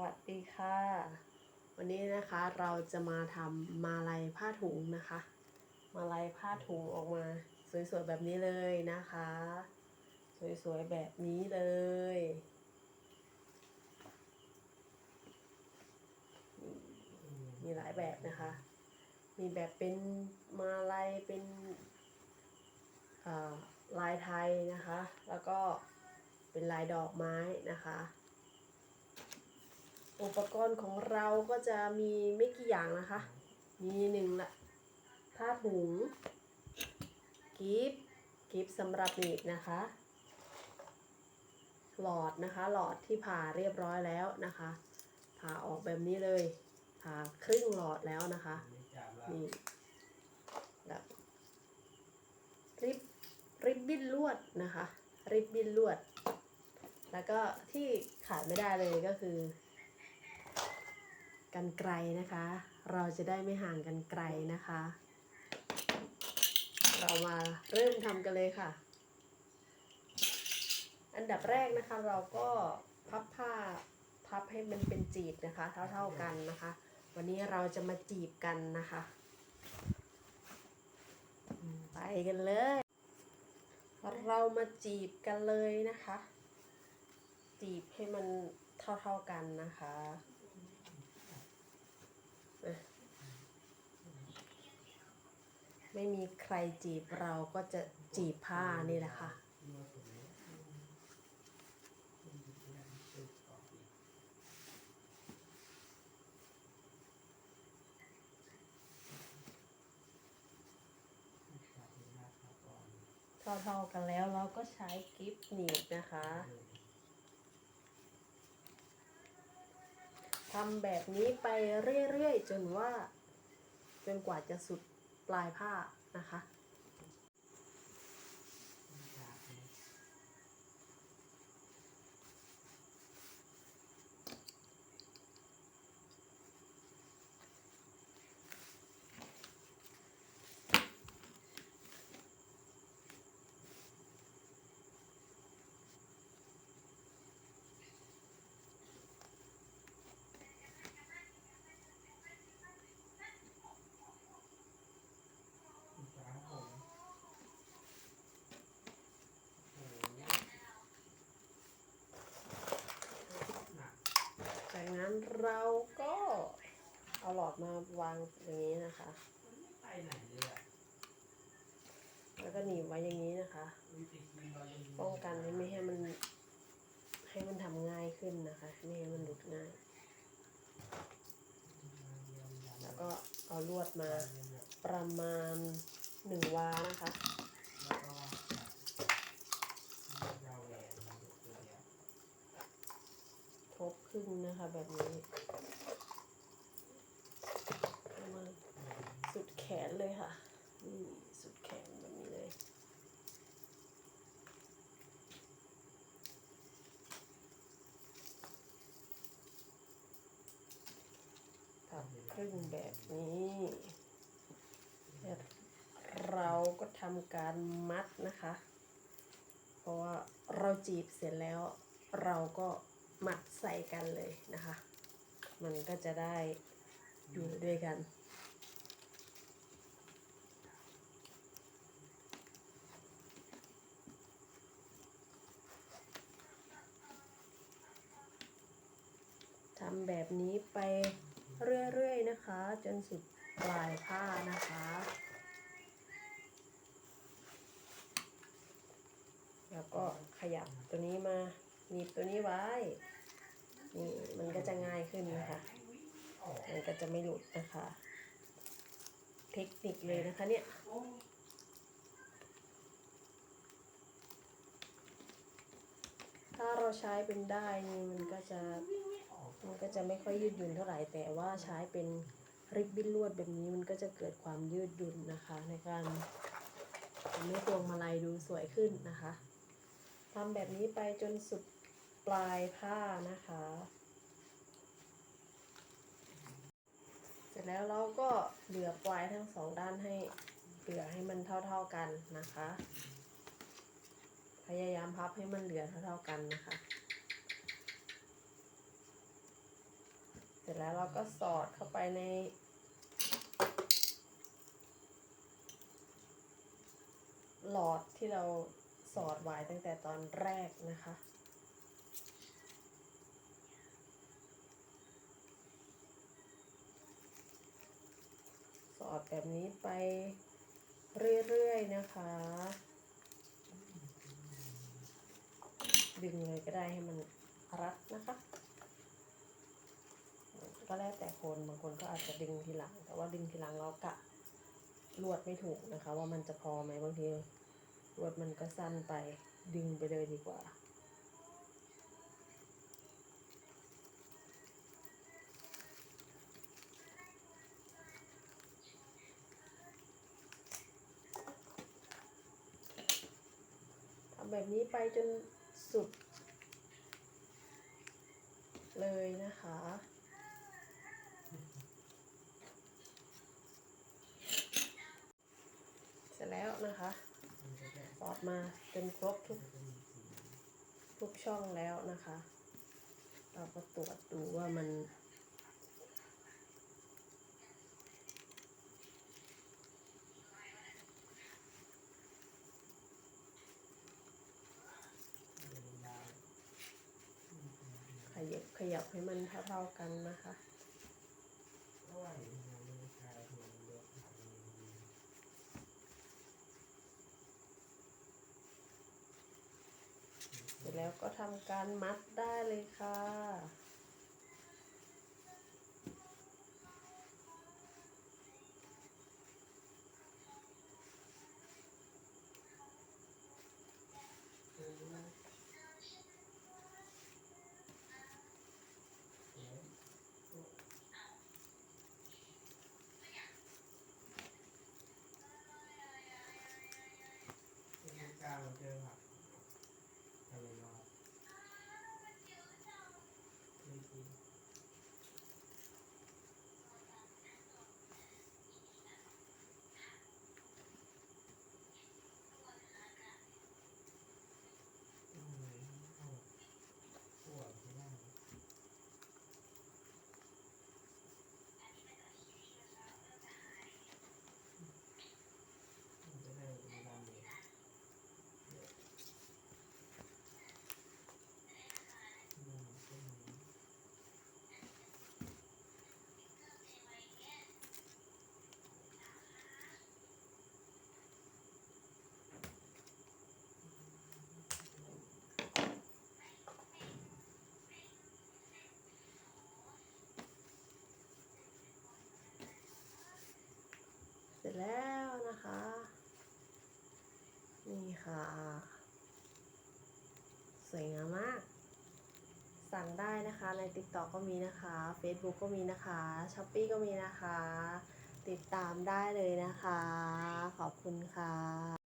วัสดีค่ะ วันนี้นะคะเราจะมาทำมาลัยผ้าถุงนะคะ มาลัยผ้าถุงออกมาสวยๆแบบนี้เลยนะคะ สวยๆแบบนี้เลย มีหลายแบบนะคะ มีแบบเป็นมาลัยเป็นอ่าลายไทยนะคะ แล้วก็เป็นลายดอกไม้นะคะ อุปกรณ์ของเราก็จะมีไม่กี่อย่างนะคะ มีหนึ่งละผ้าถุงกิฟกิฟสำหรับหนีบนะคะ หลอดนะคะ หลอดที่ผ่าเรียบร้อยแล้วนะคะ ผ่าออกแบบนี้เลยผ่าครึ่งหลอดแล้วนะคะนี่แล้วริบริบบิ้นลวดนะคะ ริบบิ้นลวด แล้วก็ที่ขาดไม่ได้เลยก็คือ กันไกลนะคะ เราจะได้ไม่ห่างกันไกลนะคะ เรามาเริ่มทำกันเลยค่ะ อันดับแรกนะคะเราก็พับผ้าพับให้มันเป็นจีบนะคะ เท่าๆกันนะคะ วันนี้เราจะมาจีบกันนะคะ ไปกันเลย เรามาจีบกันเลยนะคะ จีบให้มันเท่าๆกันนะคะ ไม่มีใครจีบเราก็จะจีบผ้านี่แหละค่ะ เท่าๆกันแล้วเราก็ใช้กิฟต์หนีบนะคะทำแบบนี้ไปเรื่อยๆ จนว่า จนกว่าจะสุด ปลายผ้านะคะ จากนั้น เราก็เอาหลอดมาวางอย่างนี้นะคะไปไหนเลยอะแล้วก็หนีบไว้อย่างนี้นะคะ ป้องกันไม่ให้มัน ให้มันทำง่ายขึ้นนะคะ ไม่ให้มันหลุดง่าย แล้วก็เอาลวดมาประมาณหนึ่งวานะคะทบครึ่งนะคะแบบนี้ประมาณสุดแขนเลยค่ะ นี่สุดแขนแบบนี้เลย ทับ ครึ่งแบบนี้เราก็ทำการมัดนะคะ เพราะว่าเราจีบเสร็จแล้ว เราก็มัดใส่กันเลยนะคะ มันก็จะได้อยู่ด้วยกันทำแบบนี้ไป เรื่อยๆนะคะ จนสุดปลายผ้านะคะ แล้วก็ขยับตัวนี้มาหนีบตัวนี้ไว้นี่มันก็จะง่ายขึ้นนะคะ มันก็จะไม่หลุดนะคะ เทคนิคเลยนะคะเนี่ยถ้าเราใช้เป็นได้นี่มันก็จะ มันก็จะไม่ค่อยยืดหยุ่นเท่าไหร่แต่ว่าใช้เป็นริบบิ้นลวดแบบนี้มันก็จะเกิดความยืดหยุ่นนะคะ ในการทำให้พวงมาลัยดูสวยขึ้นนะคะทำแบบนี้ไปจนสุดปลายผ้านะคะ เสร็จแล้วเราก็เหลือปลายทั้งสองด้านให้เหลือให้มันเท่าๆกันนะคะ พยายามพับให้มันเหลือเท่าๆกันนะคะ ร็จแล้วเราก็สอดเข้าไปในหลอดที่เราสอดไว้ตั้งแต่ตอนแรกนะคะ สอดแบบนี้ไปเรื่อยๆนะคะ ดึงเลยก็ได้ให้มันรัดนะคะ ก็แล้วแต่คนบางคนก็อาจจะดึงทีหลัง แต่ว่าดึงทีหลังเรากะลวดไม่ถูกนะคะ ว่ามันจะพอไหมบางทีลวดมันก็สั้นไปดึงไปเลยดีกว่าทำแบบนี้ไปจนสุดเลยนะคะ เสร็จแล้ว นะคะมันจะได้สอดมาจนครบทุกทุกช่องแล้วนะคะ เราก็ตรวจดูว่ามัน ขยับขยับให้มันเท่าๆกันนะคะ โอ้ยยังไม่ได้ใช้หัวเลือกหาเองดี เสร็จ แล้วก็ทำการมัดได้เลยค่ะ เป็นกาวเจอผักทะเลรอดไม่กินอืมเอาปวดไม่ได้มันจะได้มีดาเมจ อืมก็มี เสร็ จแล้วนะคะ นี่ค่ะ สวยงามมาก สั่งได้นะคะใน t ิ k t o k ก็มีนะคะ Facebook ก็มีนะคะ s h อ p e e ก็มีนะคะ ติดตามได้เลยนะคะ ขอบคุณค่ะ